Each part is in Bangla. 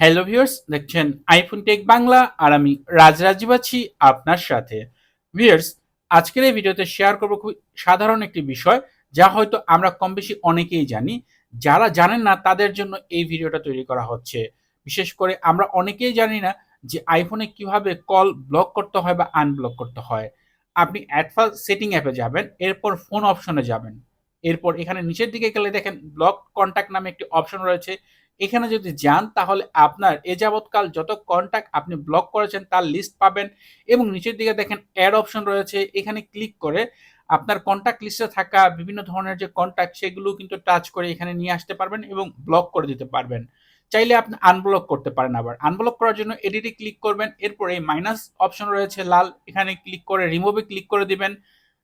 হ্যালো ভিউয়ার্স দেখছেন আইফোন টেক বাংলা আর আমি রাজ রাজীব আছি আপনার সাথে। ভিউয়ার্স আজকের এই ভিডিওতে শেয়ার করব খুব সাধারণ একটি বিষয়, যা হয়তো আমরা কম বেশি অনেকেই জানি। যারা জানেন না, তাদের জন্য এই ভিডিওটা তৈরি করা হচ্ছে। বিশেষ করে আমরা অনেকেই জানি না যে আইফোনে কীভাবে কল ব্লক করতে হয় বা আনব্লক করতে হয়। আপনি অ্যাডফাল সেটিং অ্যাপে যাবেন, এরপর ফোন অপশনে যাবেন। এরপর এখানে নিচের দিকে গেলে দেখেন ব্লক কন্ট্যাক্ট নামে একটি অপশন রয়েছে। এখানে যদি যান, তাহলে আপনার এ যাবৎকাল যত কন্ট্যাক্ট আপনি ব্লক করেছেন, তার লিস্ট পাবেন এবং নিচের দিকে দেখেন অ্যাড অপশন রয়েছে। এখানে ক্লিক করে আপনার কন্ট্যাক্ট লিস্টে থাকা বিভিন্ন ধরনের যে কন্ট্যাক্ট সেগুলো কিন্তু টাচ করে এখানে নিয়ে আসতে পারবেন এবং ব্লক করে দিতে পারবেন। চাইলে আপনি আনব্লক করতে পারেন আবার। আনব্লক করার জন্য এডিটে ক্লিক করবেন। এরপর এই মাইনাস অপশন রয়েছে লাল। এখানে ক্লিক করে রিমুভে ক্লিক করে দিবেন।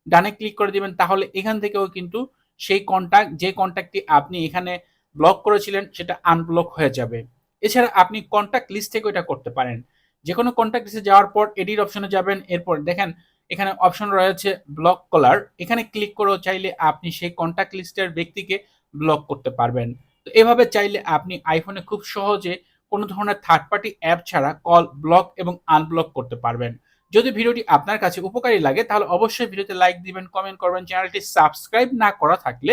ডানে ক্লিক করে দিবেন। তাহলে এখান থেকেও কিন্তু সেই কন্ট্যাক্ট যে কন্ট্যাক্টটি আপনি এখানে ব্লক করেছিলেন, সেটা আনব্লক হয়ে যাবে। এছাড়া আপনি কন্ট্যাক্ট লিস্ট থেকে এটা করতে পারেন। যে কোনো কন্ট্যাক্ট লিস্টে যাওয়ার পর এডিট অপশনে যাবেন, এরপর দেখেন এখানে অপশন রয়েছে ব্লক কলার এখানে ক্লিক করেও চাইলে আপনি সেই কন্ট্যাক্ট লিস্টের ব্যক্তিকে ব্লক করতে পারবেন। তো এভাবে চাইলে আপনি আইফোনে খুব সহজে কোনো ধরনের থার্ড পার্টি অ্যাপ ছাড়া কল ব্লক এবং আনব্লক করতে পারবেন। যদি ভিডিওটি আপনার কাছে উপকারী লাগে, তাহলে অবশ্যই ভিডিওতে লাইক দিবেন কমেন্ট করবেন চ্যানেলটি সাবস্ক্রাইব না করা থাকলে